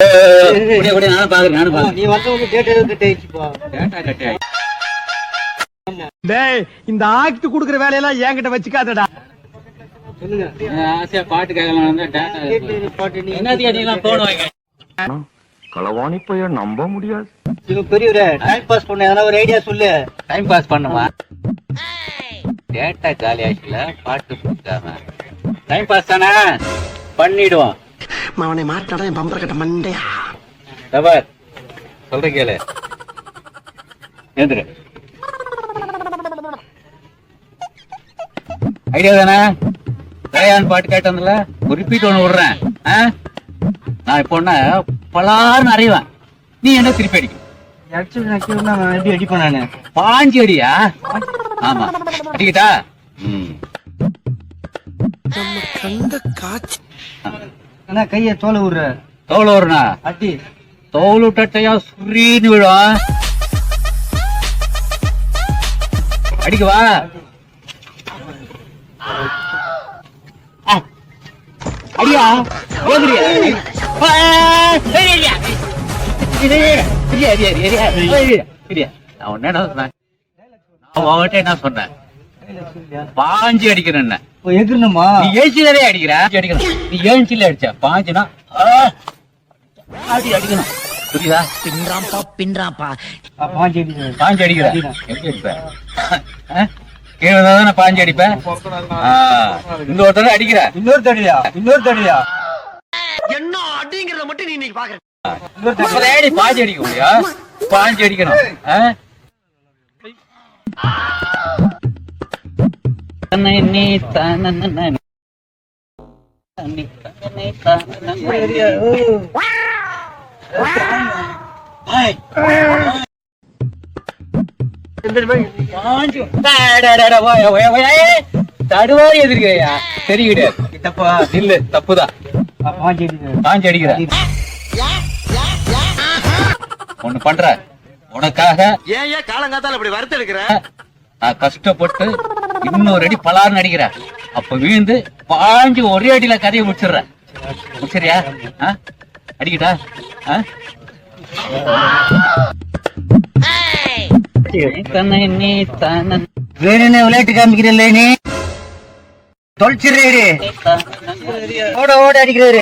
நானும் பாக்குறேன் பாக்குறேன் நீ வந்து டேட்டா டேய் இந்த ஆக்ட் குடுக்குற வேலையெல்லாம் என்கிட்ட வச்சுக்காதடா. சொல்லுங்க ஆசையா பாட்டு கேட்கலாம் பாட்டு நீ போன் வைங்க களவாணி பைய நம்ப முடியாது. இவன் பெரியவரே டைம் பாஸ் பண்ண எதனா ஒரு ஐடியா சொல்லு. டைம் பாஸ் பண்ணுமா? டேட்டா காலி ஆச்சுல பாட்டு கொடுக்காம. டைம் பாஸ் தானே? பண்ணிடுவோம். அவனை மாட்டாடா என் பம்பர கட்ட மண்டையா? தபார் சொல்ற கேளு. எழுந்துரு. ஐடியா தானே? தயான் பாட்டு கேட்டதுல ஒரு ரிப்பீட் ஒண்ணு விடுறேன். ஆ? நான் இப்போ ஒண்ணு பலாருன்னு அறிவேன். நீ என்ன திருப்பி அடிக்கும்? எப்படி அடிப்பேன் நானு? பாஞ்சு அடியா? ஆமா. அடிக்கிட்டா? ம். நம்ம அண்ணா கைய தோலை விடுற தோலை விடுறா அட்டி. தோல் விட்டட்டையா சுரீன்னு விடும் அடிக்கவா அடியா நான் என்ன சொன்னேன்? அவன்கிட்ட என்ன சொன்னேன்? பாஞ்சு அடிக்கிறேன் இப்போ எகிரணுமா? நீ ஏஞ்சிலே அடிக்கிற. அடிக்கணும். நீ ஏஞ்சில அடிச்ச. பாஞ்சுனா ஆ, அடி அடிக்கணும். புரியுதா? பின்றாம்பா பின்றாம்பா பாஞ்சு அடிக்கிறேன் பாஞ்சு அடிக்கிற. எப்படி அடிப்ப? கீழே தானே பாஞ்சு அடிப்ப? ஆ, இந்த ஒருத்தர் அடிக்கிற. இன்னொரு தடியா? இன்னொரு தடியா? என்ன அடிங்கிறத மட்டும் நீ இன்னைக்கு பாக்குற. பாஞ்சு அடிக்க முடியும்? பாஞ்சு அடிக்கணும். தடுவாரி எதிர்க்கிறியா சரி கிடையாது தப்பா இல்ல தப்புதான் பாஞ்சு அடிக்கிற ஒண்ணு பண்ற உனக்காக ஏன் ஏன் காலங்காத்தால இப்படி வறுத்து எடுக்கிற நான் கஷ்டப்பட்டு இன்னொரு அடி பலார்னு அடிக்கிறேன் அப்ப வீழ்ந்து பாஞ்சு ஒரே அடியில கதையை முடிச்சிடுறேன் முடிச்சிரியா ஆ? அடிக்கட்டா? தன்னை நீ தன்னை வேணும்னே விளையாட்டு காமிக்கிறல்ல நீ தொலைச்சிடுறே ஓட ஓட அடிக்கிறாரு